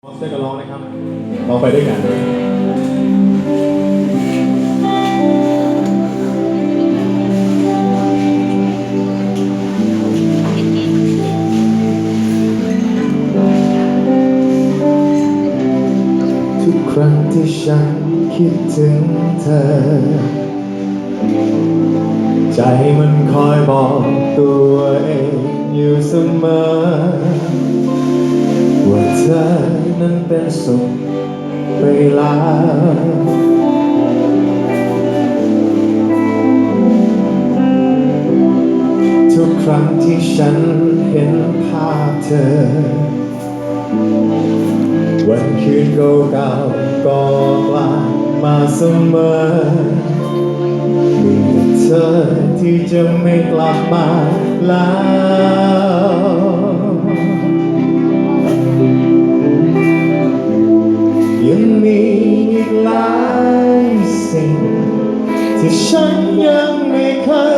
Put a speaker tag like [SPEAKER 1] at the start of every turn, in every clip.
[SPEAKER 1] ช่วยกันร้องนะครับร้องไปด้วยกัน
[SPEAKER 2] ทุกครั้งที่ฉันคิดถึงเธอ
[SPEAKER 1] ใจมันคอยบอกตัวเองอยู่เสมอ
[SPEAKER 2] ว่าเธอ นั้นเป็นสุขเวลาทุกครั้งที่ฉันเห็นภาพเธอ
[SPEAKER 1] วันคืนเก่าๆก็กลับมาเสมอ
[SPEAKER 2] มีเธอ
[SPEAKER 1] ที่จะไม่กลับมาแล้ว
[SPEAKER 2] ที่ฉันยังไม่เคย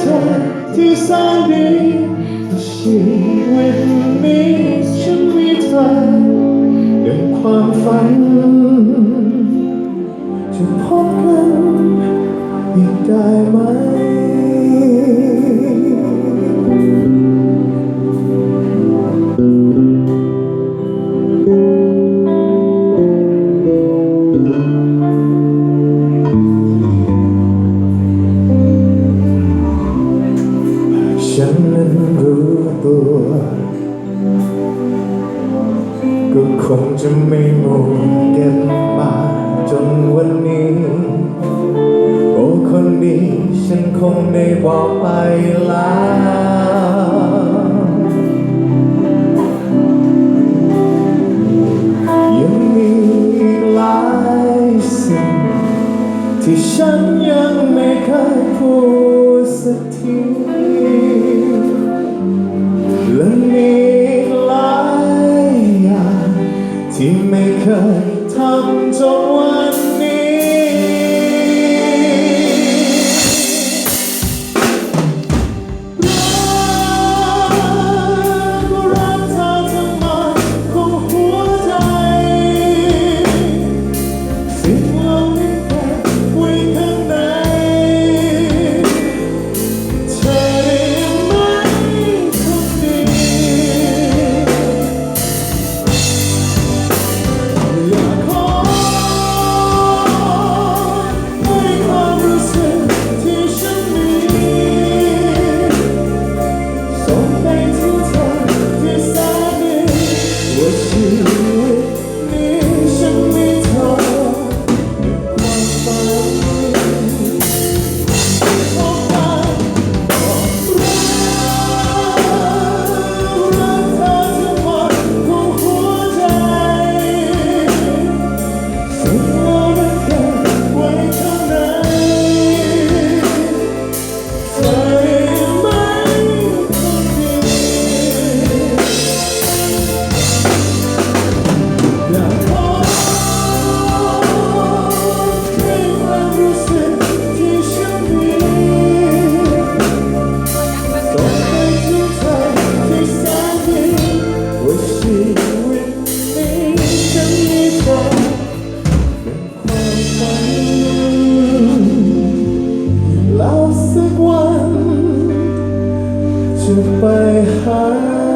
[SPEAKER 2] เธอที่แสนดีชีวิตนี้ฉันมีเธอดังความฝันจะพบกันอีกได้ไหม ฉันนั้นรู้ตัว ก็คงจะไม่มัวเก็บมาจนวันนี้ โอ้คนดีฉันคงได้บอกไปแล้วยังมีหลายสิ่ง ที่ฉันยังไม่เคยพูดสักที และมีหลายอย่างที่ไม่เคยทำจนวัน heart.